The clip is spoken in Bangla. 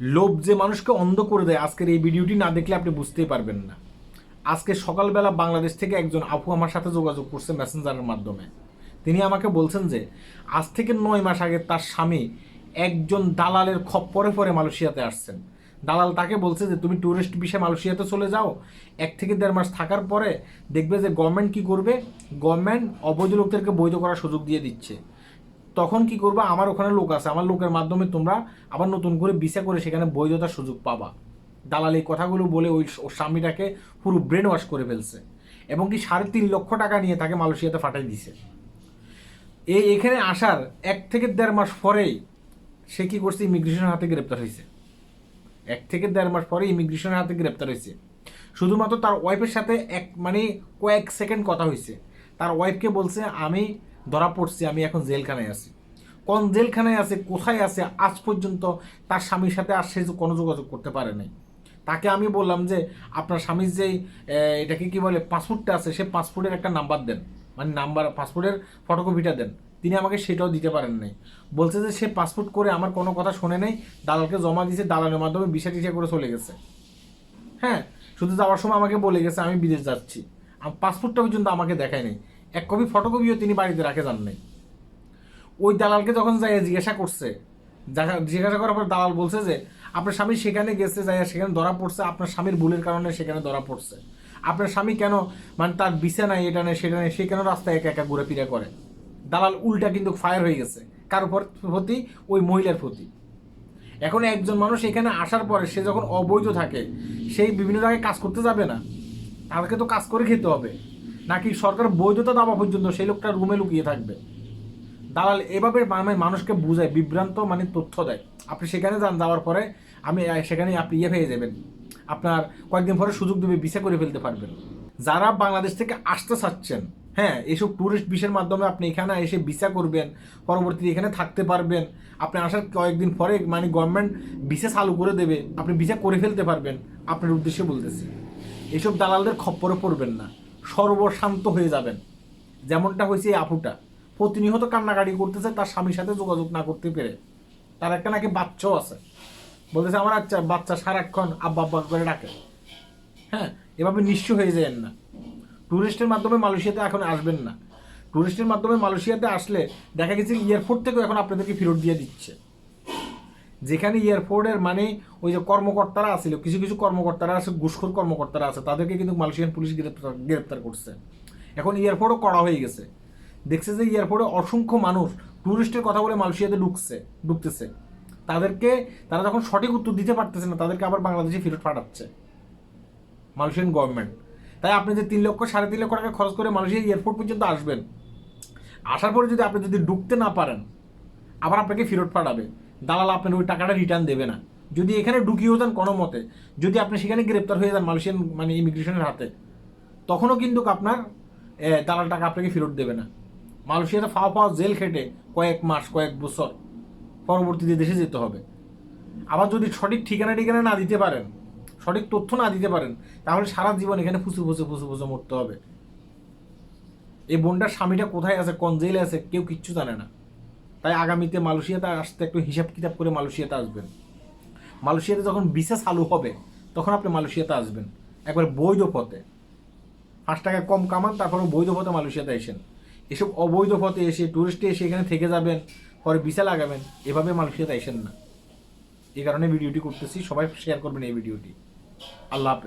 লোভ যে মানুষকে অন্ধ করে দেয়, আজকের এই ভিডিওটি না দেখলে আপনি বুঝতেই পারবেন না। আজকে সকালবেলা বাংলাদেশ থেকে একজন আপু আমার সাথে যোগাযোগ করছে মেসেঞ্জারের মাধ্যমে। তিনি আমাকে বলছেন যে, আজ থেকে নয় মাস আগে তার স্বামী একজন দালালের খপ্পরে পরে মালয়েশিয়াতে আসছেন। দালাল তাকে বলছে যে, তুমি ট্যুরিস্ট বিষয়ে মালয়েশিয়াতে চলে যাও। এক থেকে দেড় মাস থাকার পরে দেখবে যে গভর্নমেন্ট কি করবে? গভর্নমেন্ট অবৈধ লোকদেরকে বৈধ করার সুযোগ দিয়ে দিচ্ছে। তখন কি করবে? আমার ওখানে লোক আছে। আমার লোকের মাধ্যমে তোমরা আবার নতুন করে ভিসা করে সেখানে বৈধতার সুযোগ পাবা। দালাল এই কথাগুলো বলে ওই স্বামীটাকে পুরো ব্রেন ওয়াশ করে ফেলছে। এবং কি সাড়ে তিন লক্ষ টাকা নিয়ে তাকে মালয়েশিয়াতে পাঠাই দিছে। এই, এখানে আসার এক থেকে দেড় মাস পরেই সে কি করছে? ইমিগ্রেশনের হাতে গ্রেপ্তার হয়েছে। এক থেকে দেড় মাস পরে ইমিগ্রেশনের হাতে গ্রেপ্তার হয়েছে। শুধুমাত্র তার ওয়াইফের সাথে এক মানে কয়েক সেকেন্ড কথা হয়েছে। তার ওয়াইফকে বলছে, আমি ধরা পড়ছি, আমি এখন জেলখানায় আছি। কোন জেলখানায় আছে, কোথায় আছে, আজ পর্যন্ত তার স্বামীর সাথে আর সে কোনো যোগাযোগ করতে পারে নাই। তাকে আমি বললাম যে, আপনার স্বামীর যেই এটাকে কি বলে, পাসপোর্টটা আছে, সে পাসপোর্টের একটা নাম্বার দেন। মানে নাম্বার, পাসপোর্টের ফটোকপিটা দেন। তিনি আমাকে সেটাও দিতে পারেন নাই। বলছে যে, সে পাসপোর্ট করে আমার কোনো কথা শোনে নাই, দালালকে জমা দিয়েছে, দালালের মাধ্যমে বিষা টিসা করে চলে গেছে। হ্যাঁ শুধু যাওয়ার সময় আমাকে বলে গেছে, আমি বিদেশ যাচ্ছি। পাসপোর্টটা পর্যন্ত আমাকে দেখায় নাই। এক কপি ফটোকপিও তিনি বাড়িতে রাখে যান নাই। ওই দালালকে যখন যাই জিজ্ঞাসা করছে জিজ্ঞাসা করার পর দালাল বলছে যে, আপনার স্বামী সেখানে গেছে যাই সেখানে ধরা পড়ছে, আপনার স্বামীর ভুলের কারণে সেখানে ধরা পড়ছে। আপনার স্বামী কেন মানে তার বিছে নাই এটা নেই, সেটা নেই, সে কেন রাস্তায় একা একা ঘুরে ফিরে করে? দালাল উল্টা কিন্তু ফায়ার হয়ে গেছে, কার প্রতি? ওই মহিলার প্রতি। এখন একজন মানুষ এখানে আসার পরে সে যখন অবৈধ থাকে সেই বিভিন্ন জায়গায় কাজ করতে যাবে না? তাদেরকে তো কাজ করে খেতে হবে। নাকি সরকার বৈধতা দেওয়া পর্যন্ত সেই লোকটা রুমে লুকিয়ে থাকবে? দালাল এভাবে মানে মানুষকে বুঝায়, বিভ্রান্ত মানে তথ্য দেয়। আপনি সেখানে যান, যাওয়ার পরে আমি সেখানে আপনি ইয়ে পেয়ে যাবেন। আপনার কয়েকদিন পরে সুযোগ দেবে, ভিসা করে ফেলতে পারবেন। যারা বাংলাদেশ থেকে আসতে চাচ্ছেন হ্যাঁ এইসব ট্যুরিস্ট ভিসার মাধ্যমে আপনি এখানে এসে ভিসা করবেন, পরবর্তীতে এখানে থাকতে পারবেন। আপনি আসার কয়েকদিন পরে মানে গভর্নমেন্ট ভিসা চালু করে দেবে, আপনি ভিসা করে ফেলতে পারবেন, আপনার উদ্দেশ্যে বলতেছি। এইসব দালালদের খপ্পরে পড়বেন না। সর্বশান্ত হয়ে যাবেন। যেমনটা হয়েছে এই আপুটা। প্রতিনিয়ত কান্নাকাটি করতেছে, তার স্বামীর সাথে যোগাযোগ না করতে পেরে। তার একটা নাকি বাচ্চাও আছে। বলতেছে, আমার আচ্ছা বাচ্চা সারাক্ষণ আব্বা আব্বা করে ডাকে। হ্যাঁ এভাবে নিঃস্ব হয়ে যায় না। ট্যুরিস্টের মাধ্যমে মালয়েশিয়াতে এখন আসবেন না। ট্যুরিস্টের মাধ্যমে মালয়েশিয়াতে আসলে দেখা গেছে এয়ারপোর্ট থেকেও এখন আপনাদেরকে ফেরত দিয়ে দিচ্ছে। যেখানে এয়ারপোর্টের মানে ওই যে কর্মকর্তারা আছিল কিছু কিছু কর্মকর্তারা আছে ঘুষখোর কর্মকর্তারা আছে তাদেরকে কিন্তু মালয়েশিয়ান পুলিশ গ্রেপ্তার গ্রেপ্তার করছে। এখন এয়ারপোর্টও করা হয়ে গেছে। দেখছে যে এয়ারপোর্টে অসংখ্য মানুষ ট্যুরিস্টের কথা বলে মালয়েশিয়াতে ঢুকছে, ঢুকতেছে। তাদেরকে, তারা যখন সঠিক উত্তর দিতে পারতেছে না, তাদেরকে আবার বাংলাদেশে ফেরত পাঠাচ্ছে। Malaysian government. তাই আপনি যে তিন লক্ষ, সাড়ে তিন লক্ষ টাকা খরচ করে মালয়েশিয়া এয়ারপোর্ট পর্যন্ত আসবেন, আসার পরে যদি আপনি যদি ঢুকতে না পারেন, আবার আপনাকে ফেরত পাঠাবে। দালাল আপনার ওই টাকাটা রিটার্ন দেবে না। যদি এখানে ঢুকিয়েও যান কোনো মতে, যদি আপনি সেখানে গ্রেপ্তার হয়ে যান মালয়েশিয়ান মানে ইমিগ্রেশনের হাতে, তখনও কিন্তু আপনার দালাল টাকা আপনাকে ফেরত দেবে না। মালয়েশিয়াতে ফাও ফাও জেল খেটে কয়েক মাস, কয়েক বছর পরবর্তীতে দেশে যেতে হবে। আবার যদি সঠিক ঠিকানা ঠিকানা না দিতে পারেন, সঠিক তথ্য না দিতে পারেন, তাহলে সারা জীবন এখানে ফুসু ফুসু ফুসু ফুসু মরতে হবে। এই বোনটার স্বামীটা কোথায় আছে, কোন জেলে আছে, কেউ কিচ্ছু জানে না। তাই আগামীতে মালয়েশিয়াতে আসতে একটু হিসাব কিতাব করে মালয়েশিয়াতে আসবেন। মালয়েশিয়াতে যখন ভিসা চালু হবে, তখন আপনি মালয়েশিয়াতে আসবেন। একবার বৈধ পথে। পাঁচ টাকা কম কামান তারপরে বৈধ পথে মালয়েশিয়াতে এসেন এসব অবৈধ পথে এসে টুরিস্টে এসে এখানে থেকে যাবেন, পরে ভিসা লাগাবেন, এভাবে মালয়েশিয়াতে আসেন না। এই কারণে ভিডিওটি করতেছি, সবাই শেয়ার করবেন এই ভিডিওটি। আল্লাহ হাফেজ।